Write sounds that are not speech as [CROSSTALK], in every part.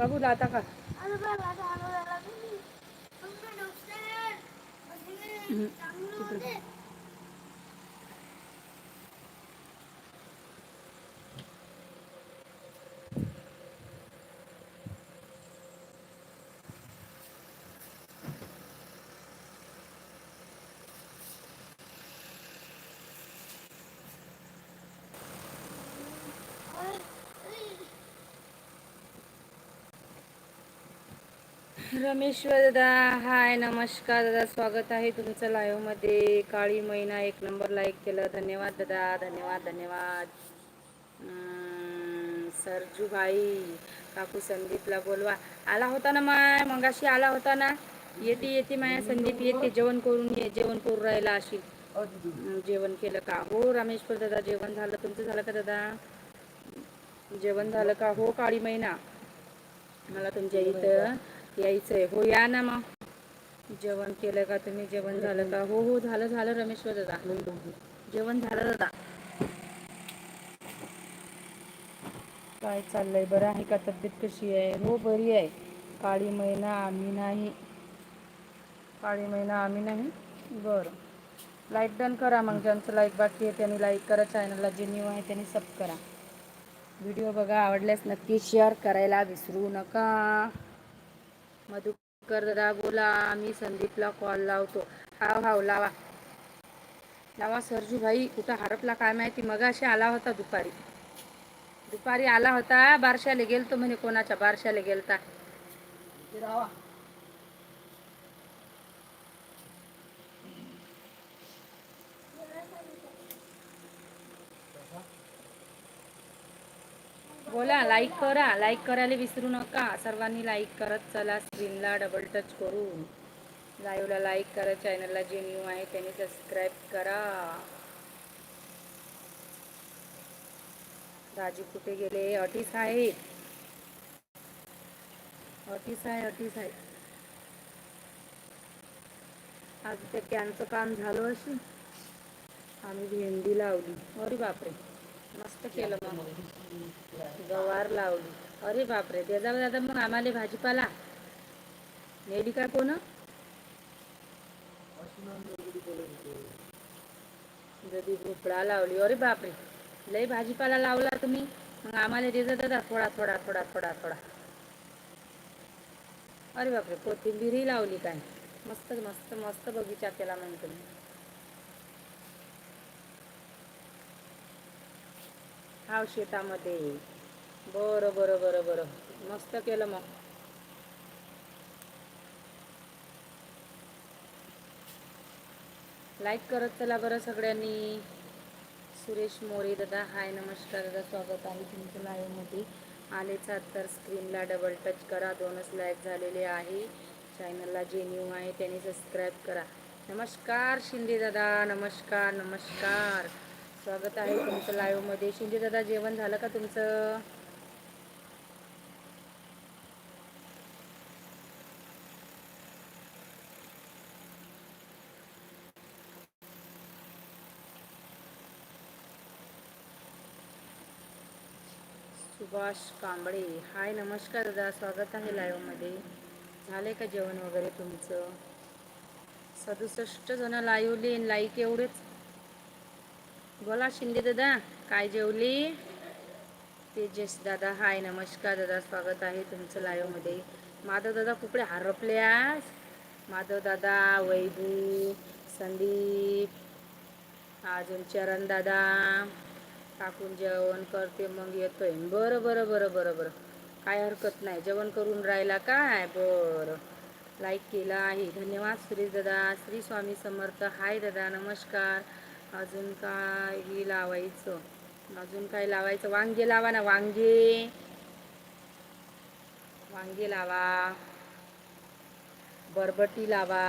बाबू लाता का तिकडे. रमेश्वर दादा हाय नमस्कार दादा स्वागत आहे तुमचं लाईव्हमध्ये मध्ये. काळी महिना एक नंबर लाईक केलं. धन्यवाद दादा धन्यवाद धन्यवाद. अं, सरजू भाई काकू संदीपला बोलवा. आला होता ना माय? मगाशी आला होता ना? येते येते माया संदीप येते. जेवण करून ये जेवण करून राहिला अशी. जेवण केलं का? हो रमेश्वर दादा जेवण झालं. तुमचं झालं का दादा? जेवण झालं का? हो काळी महिना. मला तुमच्या इथं यायचं आहे हो या ना मग. जेवण केलं का तुम्ही? जेवण झालं का? हो हो झालं झालं रमेश्वर दादा. जेवण झालं दादा. काय चाललंय? बरं आहे का? तब्येत कशी आहे? हो बरी आहे. काळी महिना आम्ही नाही. काळी महिना आम्ही नाही? बरं. लाईक डन करा मग. ज्यांचं लाईक बाकी आहे त्यांनी लाईक करा. चॅनलला जे न्यू आहे त्यांनी सब करा. व्हिडिओ बघा. आवडल्यास नक्की शेअर करायला विसरू नका. मधुकर दादा बोला आम्ही संदीपला कॉल लावतो. हाव हाव लावा. लावा सरजू भाई कुठं हरपला काय माहिती? मगाशी आला होता दुपारी. दुपारी आला होता बारशाला गेलतो म्हणे कोणाच्या बारशाला गेलता. बोला लाईक करा. लाईक करायला विसरू नका. सर्वांनी लाईक करत चला. स्क्रीनला डबल टच करून. लाईव्हला लाईक करा. चॅनलला जे न्यू आहे त्यांनी सबस्क्राईब करा. राजू कुठे गेले? अटीस आहेत अटीस आहे अटीस आहे. आज त्या कॅनचं काम झालं अशी. आम्ही भेंडी लावली. अरे बापरे. मस्त केलं मग. गवार लावली. अरे बापरे त्याचा दादा मग आम्हाला भाजीपाला. नेली काय कोण? जदी भोपळा लावली. अरे बापरे लय भाजीपाला लावला तुम्ही. मग आम्हाला देजा दादा थोडा थोडा थोडा थोडा थोडा. अरे बापरे कोथिंबीरही लावली काय? मस्त मस्त मस्त बगीचा केला म्हणजे तुम्ही. हाव शेतामध्ये. बरं बरं बरं बरं. मस्त केलं मग. लाईक करत चला बरं सगळ्यांनी. सुरेश मोरे दादा हाय नमस्कार दादा स्वागत आहे तुमचं लाईव्हमध्ये आलेच आहात तर स्क्रीनला डबल टच करा दोनच लाईक झालेले आहे. चॅनलला जे न्यू आहे त्यांनी सबस्क्राईब करा. नमस्कार शिंदे दादा नमस्कार नमस्कार. स्वागत आहे तुमचं लाईव्हमध्ये शिंदे दादा जेवण झालं का तुमचं? सुभाष कांबळे. हाय नमस्कार दादा. स्वागत आहे लाईव्हमध्ये झाले का जेवण वगैरे तुमचं? सदुसष्ट जण लाईव्ह लाईव्हली लाईक एवढेच? बोला शिंदे दादा काय जेवली? तेजस दादा हाय नमस्कार दादा स्वागत आहे तुमचं लाईव्हमध्ये माधव दादा कुकडे हरपल्यास माधव दादा वैभू संदीप अजून चरण दादा. टाकून जेवण करते मग येतोय. बरं बरं बरं बरं बरं. काय हरकत नाही. जेवण करून राहिला काय? बरं. लाईक केला आहे. धन्यवाद सुरेश दादा. श्री स्वामी समर्थ. हाय दादा नमस्कार. अजून काही लावायचं. अजून काय लावायचं. वांगे लावा ना वांगे. वांगे लावा. बरबटी लावा.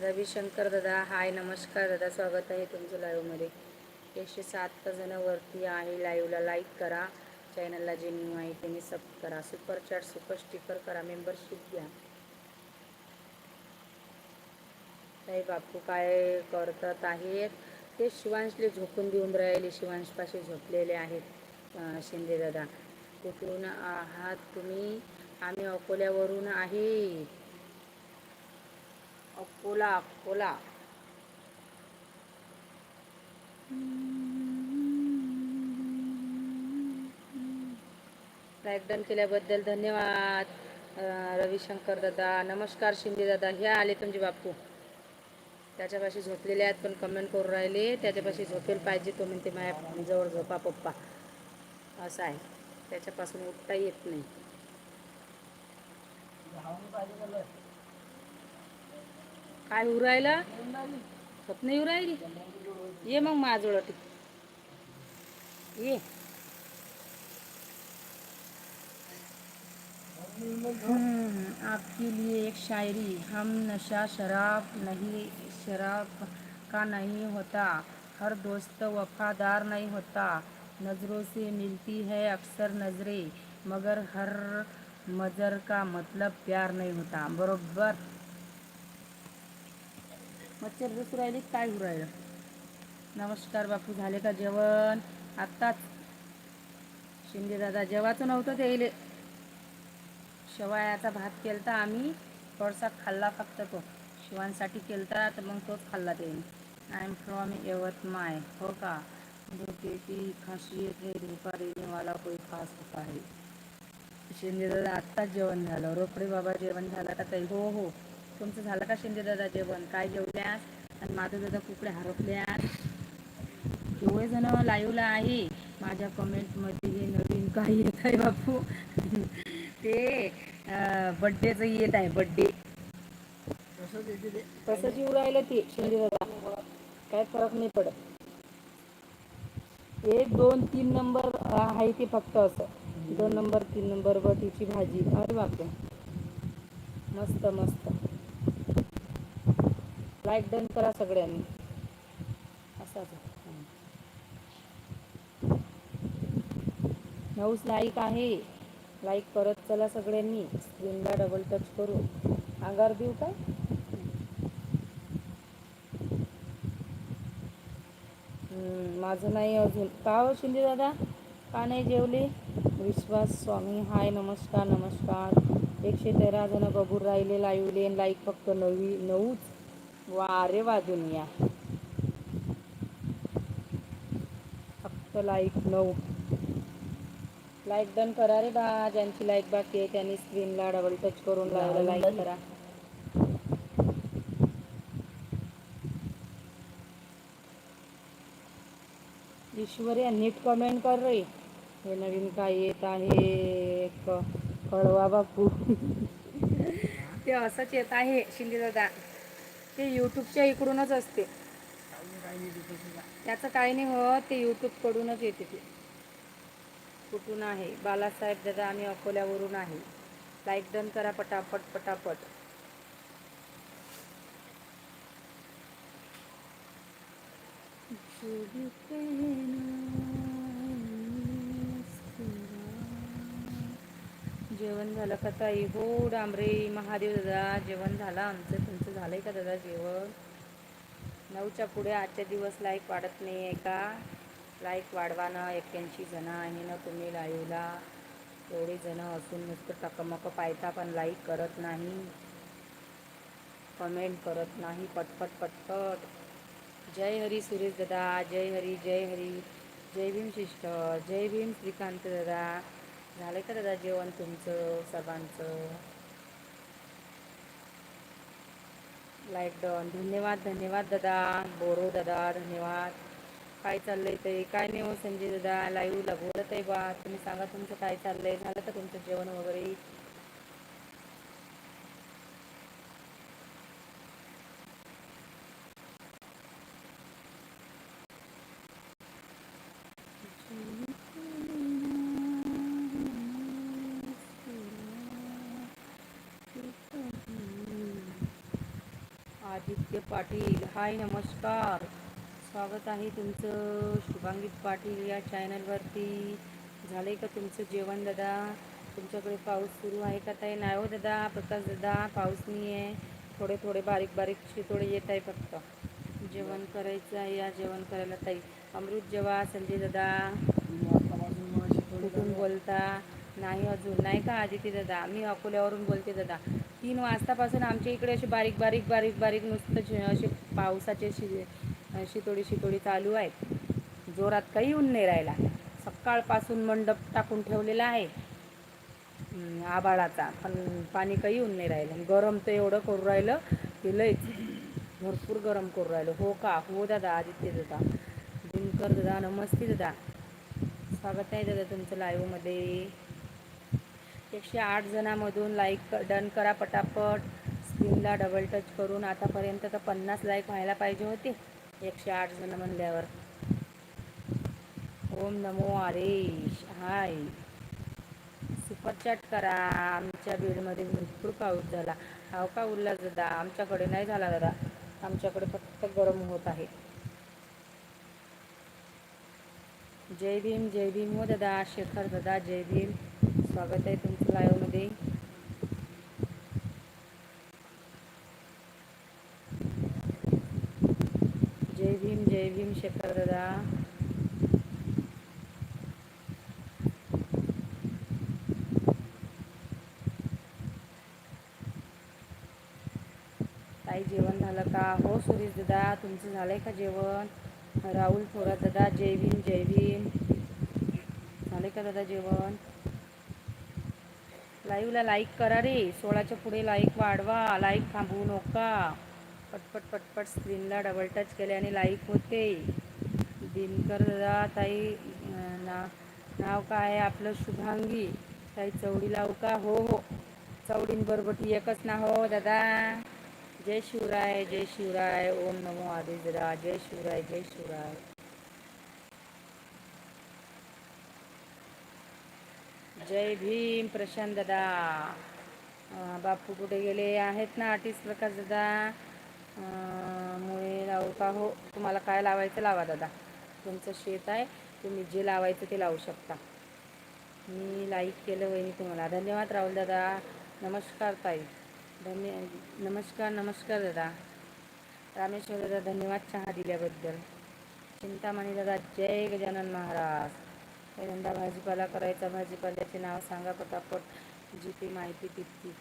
रविशंकर दादा हाय नमस्कार दादा स्वागत आहे तुमचं लाईव्हमध्ये एकशे सात जण वरती आहे लाईव्हला लाईक करा. चॅनलला जे न्यू आहे त्यांनी सब करा. सुपर चॅट सुपर स्टिकर करा. मेंबरशिप घ्या. ताई बापू काय करतात आहेत? ते शिवांशले झोपून देऊन राहिले. शिवांशपाशी झोपलेले आहेत शिंदेदादा शिंदे दादा. कुठून आहात तुम्ही? आम्ही अकोल्यावरून आहे. अकोला अकोला. लाईक केल्याबद्दल धन्यवाद रविशंकर दादा. नमस्कार शिंदे दादा. हे आले तुमचे बापू. त्याच्यापाशी झोपलेले आहेत पण कमेंट करून राहिले. त्याच्यापाशी झोपेल पाहिजे तो म्हणते माझ्या जवळ झोपा पप्पा. असं आहे. त्याच्यापासून उठता येत नाही. काय होऊ राहिलं? स्वप्न येऊ राहिली? ये मग माझ्याजवळ ये. हम्म, आपके लिए एक शायरी। हम नशा शराब नहीं शराब का नहीं होता। हर दोस्त वफादार नहीं होता। नज़रों से मिलती है अक्सर नज़रें मगर हर मजर का मतलब प्यार नहीं होता। बरोबर? मच्छर बसू राहिली काय होऊ राहिलं? नमस्कार बापू झाले का जेवण? आत्ताच. शिंदे दादा जेवायचं नव्हतं ते शेवाळ्याचा भात केलता आम्ही थोडासा खाल्ला फक्त तो. शिवांसाठी केलता तर मग तोच खाल्ला त्याने. आय एम फ्रॉम यवतमाळ हो का? धोके की खासियत है धोका देणेवाला कोई खास होता आहे शिंदे दादा आत्ताच जेवण झालं. रोकडे बाबा जेवण झालं का ताई हो हो. तुमचं झालं का शिंदे दादा जेवण? काय जेवल्यास? आणि माझं दादा कुकडे हरपल्यास? एवढे जण लाईव्हला आहे. माझ्या कमेंटमध्ये हे नवीन काय येत आहे बापू. ते बड्डेचं येत आहे बड्डे तसंच येऊ राहिलं ते शिंदे दादा. काय फरक नाही पडत. एक दोन तीन नंबर आहे ते फक्त असं. दोन नंबर तीन नंबर व तिची भाजी. अरे बापरे. मस्त मस्त. लाईक डन करा सगळ्यांनी. असाच नऊच लाईक आहे. लाईक परत चला सगळ्यांनी स्क्रीनला डबल टच करू. अंगार देऊ काय? माझं नाही अजून. का हो शिंदे दादा? का नाही जेवले? विश्वास स्वामी हाय नमस्कार नमस्कार. एकशे तेरा जण बघून राहिले लाईव्हले लाईक फक्त नवी नऊच. वा रे वा दुनिया. फक्त लाईक नऊ. लाईक डन करा रे बा. ज्यांची लाईक बाकी आहे त्यांनी स्क्रीनला डबल टच करून लावलं लाईक करा. ईश्वरी नीट कमेंट कर रे. हे नवीन काय येत आहे? क कळवा बापू. [LAUGHS] ते असंच येत आहे शिंदे दादा. ते यूट्यूबच्या इकडूनच असते. त्याचं काही नाही हो ते यूट्यूबकडूनच येते ते. कुठून आहे? बालासाहेब दादा आम्ही अकोल्यावरून आहे. लाईक डन करा पटापट पटापट. जेवण झालं का ताई? हो डांबरे महादेव दादा जेवण झालं. आमचं तुमचं झालंय का दादा जेवण? नऊच्या पुढे आजच्या दिवस लाईक वाढत नाही आहे का? लाईक वाढवा ना एक्क्याऐंशी जण आहे ना तुम्ही लाईव्हला. एवढे जण असून नुसतं टकमक पायता पण लाईक करत नाही. कमेंट करत नाही पटपट पटपट. जय हरी सुरेश दादा जय हरी जय हरी. जय भीम सिस्टर जय भीम श्रीकांत दादा. झालं का दादा जेवण तुमचं सर्वांचं? Like done. धन्यवाद धन्यवाद दादा. बोरो दादा धन्यवाद. काय चाललंय ते? काय नाही हो संजय दादा लाईव्हला बोलत आहे बा. तुम्ही सांगा तुमचं काय चाललंय? झालं का तुमचं जेवण वगैरे? आदित्य पाटील हाय नमस्कार. स्वागत आहे तुमचं शुभांगित पाटील या चॅनलवरती. झालंय का तुमचं जेवण दादा? तुमच्याकडे पाऊस सुरू आहे का ताई? नाही हो दादा प्रकाश दादा पाऊस नाही आहे थोडे थोडे बारीक बारीक शितोडे येत आहे फक्त. जेवण करायचं आहे या जेवण करायला ताई. अमृत जेवा संजय दादा. कुठून बोलता? नाही अजून. नाही का आदिती दादा? मी अकोल्यावरून बोलते दादा. तीन वाजतापासून आमच्या इकडे असे बारीक बारीक बारीक बारीक नुसतं असे पावसाचे शि शितोडी शितोडी चालू आहेत. जोरात काही ऊन नाही राहिला. सकाळपासून मंडप टाकून ठेवलेला आहे. हम्म, आभाळाचा. पण पाणी काही ऊन नाही राहिलं. गरम तर एवढं करू राहिलं की लयच भरपूर गरम करू राहिलं. हो का? हो दादा आदित्य दादा. दिनकर दादा नमस्ते दादा. स्वागत आहे दादा तुमचं लाईव्हमध्ये एकशे आठ जणांमधून लाईक डन करा पटापट. स्क्रीनला डबल टच करून आतापर्यंत तर पन्नास लाईक व्हायला पाहिजे होते. एकशे आठ जण म्हणल्यावर. ओम नमो आरेश हाय. सुपरचॅट करा. आमच्या बीडमध्ये भरपूर पाऊस झाला. हाव का उल्हास दादा? आमच्याकडे नाही झाला दादा. आमच्याकडे फक्त गरम होत आहे. जय भीम जय भीम हो दादा. शेखर दादा जय भीम. स्वागत आहे तुमचं लाईव्हमध्ये जय भीम जय दादा. ताई जेवण झालं का? हो सुरेश दादा तुमचं झालंय का जेवण? राहुल थोरात दादा जय भीम जय भीम. झाले का दादा जेवण? लाईव्हला लाईक करा रे. सोळाच्या पुढे लाईक वाढवा. लाईक थांबवू नका. पटपट पटपट स्क्रीनला डबल टच केल्याने लाईक होते. दिनकर दादा ताई ना नाव काय आहे आपलं? शुभांगी. ताई चवडी लावू का? हो हो. चवडींबरोबर बरबटी एकच ना हो दादा. जय शिवराय जय शिवराय. ओम नमो आदिजरा दादा. जय शिवराय जय शिवराय. जय भीम प्रशांत दादा. बापू कुठे गेले? आहेत ना आर्टिस्ट प्रकाश दादा. मुळे लावू का? हो तुम्हाला काय लावायचं लावा दादा. तुमचं शेत आहे तुम्ही जे लावायचं ते लावू शकता. मी लाईक केलं वहिनी तुम्हाला. धन्यवाद राहुल दादा. नमस्कार ताई. धन्य नमस्कार नमस्कार दादा. रामेश्वर दादा धन्यवाद चहा दिल्याबद्दल. चिंतामणी दादा जय गजानन महाराज. पहिल्यांदा भाजीपाला करायचा. भाजीपाल्याचे नाव सांगा पटापट. जी ती माहिती तितकी.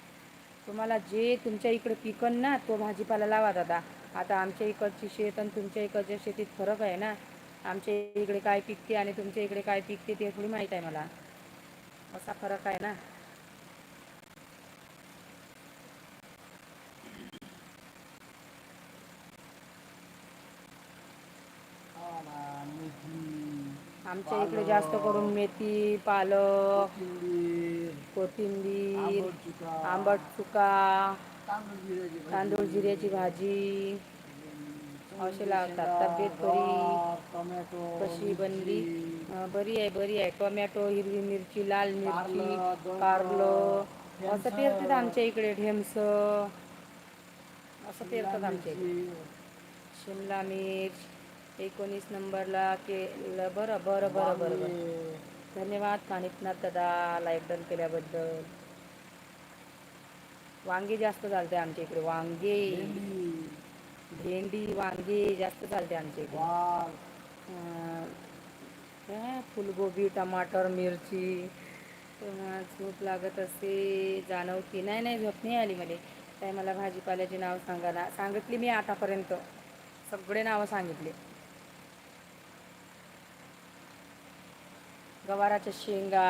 तुम्हाला जे तुमच्या इकडे पिकन ना तो भाजीपाला लावा दादा. आता आमच्या इकडची शेत आणि तुमच्या इकडच्या शेतीत फरक आहे ना. आमच्या इकडे काय पिकते आणि तुमच्या इकडे काय पिकते ते थोडी माहीत आहे मला. असा फरक आहे ना आला, मेथी, आमच्या इकडे जास्त करून मेथी पालक कोथिंबीर, आंबट चुका, तांदूळ जिऱ्याची भाजी, असे लागतात लावतात. तब्येत बरी? टोमॅटो कशी बनली बरी आहे बरी आहे टोमॅटो हिरवी मिरची लाल मिरची कारलं, असं पेरतात आमच्या इकडे ढेमस असं पेरतात आमच्या इकडे शिमला मिर्च एकोणीस नंबरला केलं. बरं बरं बरं बरं धन्यवाद कानिकनाथ दादा लाईक डन केल्याबद्दल. वांगे जास्त चालते आमच्या इकडे. वांगे. भेंडी, वांगे जास्त चालते आमच्या इकडे. फुलगोबी टमाटर मिरची झोप लागत असे जाणवती. नाही नाही झोप नाही आली मला काय मला भाजीपाल्याचे नाव सांगा ना. सांगितली मी आतापर्यंत. सगळे नावं सांगितले. गवाराच्या शेंगा.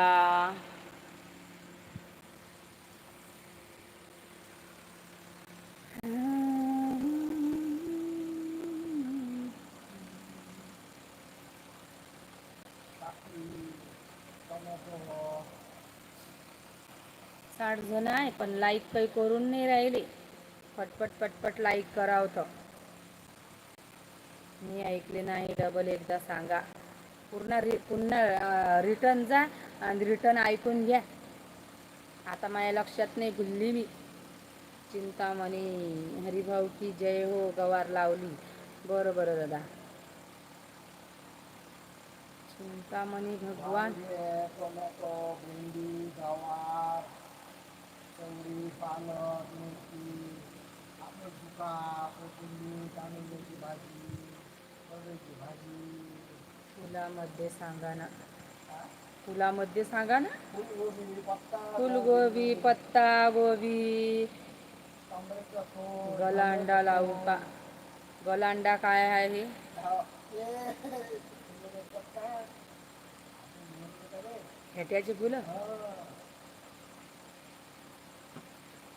साठ जण आहे पण लाईक काही करून नाही राहिले. पटपट पटपट लाईक करावं मी ऐकले नाही डबल एकदा सांगा. पूर्ण रि पुन्हा रिटर्न जा आणि रिटर्न ऐकून घ्या. आता माझ्या लक्षात नाही भुलली मी. चिंतामणी हरिभाऊ की जय हो गवार लावली. बरं बरं दादा. चिंतामणी भगवान. भेंडी गवार पालक मेथी चुका भाजी भाजी फुलामध्ये सांगा ना. फुलामध्ये सांगा ना. फुलगोबी पत्ता गोबी गलांडा लावू का? गलांडा काय आहे हे? हेट्याची फुलं?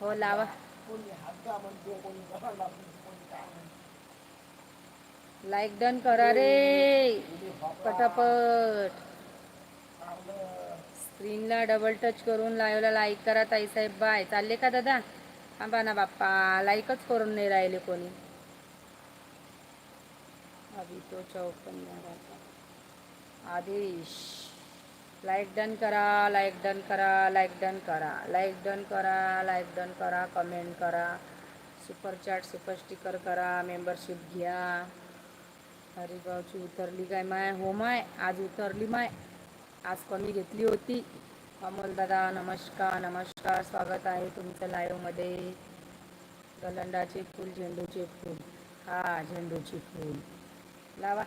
हो लावा कोणी हागा म्हणतो कोणी गव्हाला म्हणतो कोणी काय म्हणतो लाईक डन करा रे. पटापट. स्क्रीनला डबल टच करून लाईव्हला लाईक करा ताईसाहेब. बाय चालले का दादा? थांबा ना बाप्पा. लाईकच करून नाही राहिले कोणी. अभि तो चौपन्न आदेश. लाईक डन करा लाईक डन करा लाईक डन करा. लाईक डन करा लाईक डन करा. कमेंट करा. सुपर चॅट सुपर स्टिकर करा. मेंबरशिप घ्या. हरिभाऊची उतरली काय माय? हो माय आज उतरली माय. आज कमी घेतली होती. अमोल दादा नमस्कार नमस्कार. स्वागत आहे तुमचं लाईव्हमध्ये गलंडाचे फूल झेंडूचे फूल. हा झेंडूचे फूल. लावा.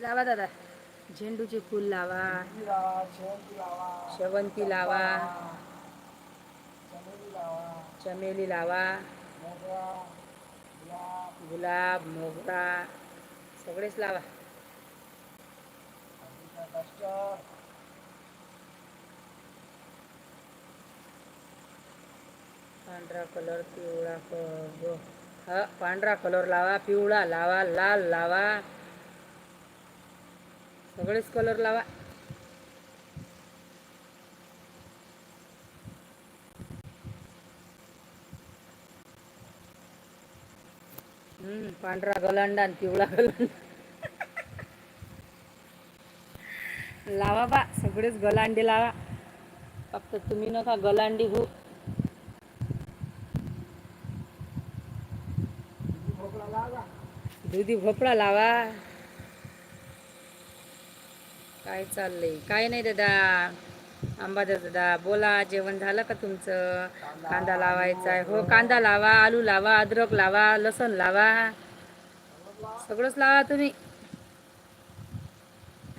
लावा दादा. झेंडूचे फूल लावा. शेवंती लावा, चमेली लावा, गुलाब मोगरा. सगळेच लावा अजून डस्टर, पांढरा कलर पिवळा क हा पांढरा कलर लावा पिवळा लावा लाल लावा सगळेच कलर लावा हम्म पांढरा गलांडा आणि पिवळा गलांडा. लावा बा सगळेच गलांडे लावा. फक्त तुम्ही नका गलांडी हो दुधी भोपळा लावा. दुधी भोपळा लावा. काय चाललंय? काय नाही दादा. दादा बोला जेवण झालं का तुमचं? कांदा लावायचा आहे. हो कांदा लावा आलू लावा अद्रक लावा लसण लावा. सगळंच लावा तुम्ही.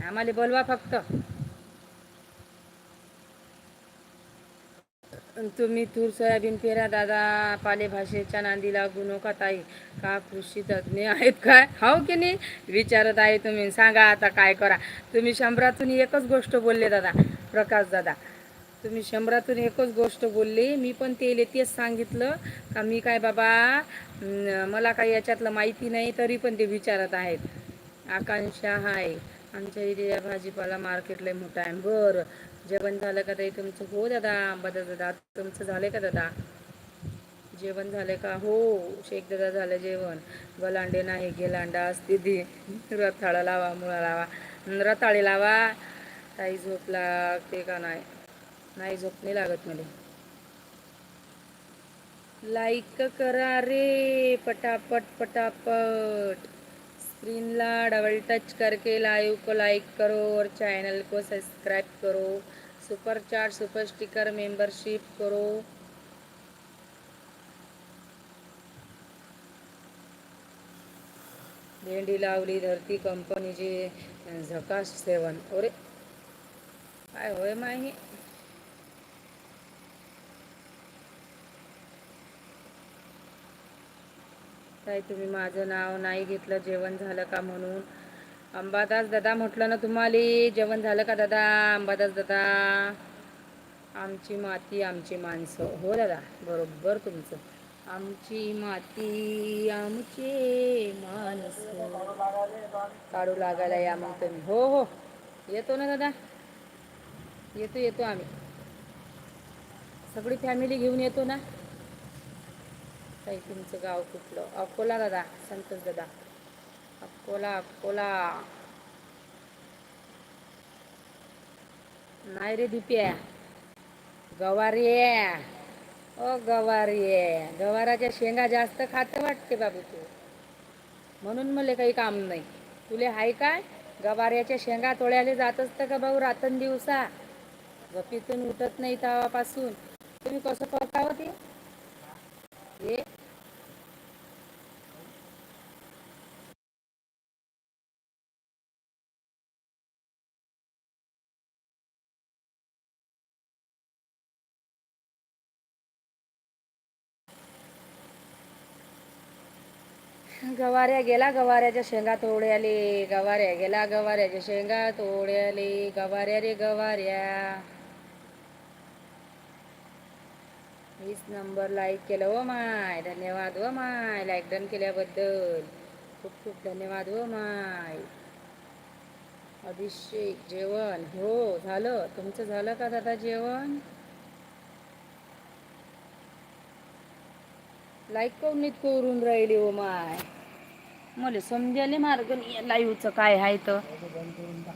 आम्हाला बोलवा फक्त. तुम्ही तूर सोयाबीन पेरा दादा पालेभाषेच्या नांदी लागू नका ताई. का कृषी तज्ज्ञ आहेत काय? हो की नाही? विचारत आहे तुम्ही. सांगा आता काय करा. तुम्ही शंभरातून एकच गोष्ट बोलले दादा. प्रकाश दादा. तुम्ही शंभरातून एकच गोष्ट बोलले मी पण ते तेच सांगितलं. का मी काय बाबा मला काही याच्यातलं माहिती नाही तरी पण ते विचारत आहेत. आकांक्षा हाय आमच्या इथे या भाजीपाला मार्केटला मोठा आहे. बरं. जेवण झालं का ताई तुमचं? हो दादा बदा दादा. तुमचं झालं का दादा? जेवण झालं का? हो शेख दादा झालं जेवण. गलांडे नाही गेलांडा असते दे रताळा लावा मुळा लावा. रताळे लावा. ताई झोप लागते का नाही नाही झोप नाही लागत मला. लाईक करा रे पटापट पटापट. स्क्रीनला डबल टच करके लाइव को लाइक करो और चैनल को सब्सक्राइब करो. Super chat super sticker membership करो. भेंडी लावली धरती कंपनीचे झकास सेवन. अरे काय होय माही? काय तुम्ही माझं नाव नाही घेतलं जेवण झालं का म्हणून? अंबादास दादा म्हटलं ना तुम्हाला जेवण झालं का दादा? अंबादास दादा आमची माती आमची माणसं. हो दादा बरोबर तुमचं. आमची माती आमचे माणसं. काढू लागायला या मग तुम्ही. हो हो. येतो ना दादा? येतो येतो आम्ही. सगळी फॅमिली घेऊन येतो ना? काही तुमचं गाव कुठलं? अकोला दादा संतोष दादा. अकोला अकोला. नाही रे दिप्या. गवारी ओ गवारी गवाराच्या शेंगा जास्त खात वाटते बाबू तू. म्हणून मला काही काम नाही. तुले हाय काय? गवाऱ्याच्या शेंगा तोळ्याले जात असतं का भाऊ? रातन दिवसा. गपीतून उठत नाही तवापासून. तुम्ही कसं करता होते गवाऱ्या गेला गवाऱ्याच्या शेंगा तोड्याले. गवाऱ्या गेला गवाऱ्याच्या शेंगा तोड्याले. गवाऱ्या रे गवाऱ्या. वीस नंबर लाईक केलं. व माय धन्यवाद. व माय लाईक डन केल्याबद्दल. खूप खूप धन्यवाद. व माय. अभिषेक जेवण. हो झालं. तुमचं झालं का दादा जेवण? लाईक काऊन नीत करून राहिली हो माय. मला समजायला मार्ग लाईव्हचं काय आहे तर. बंद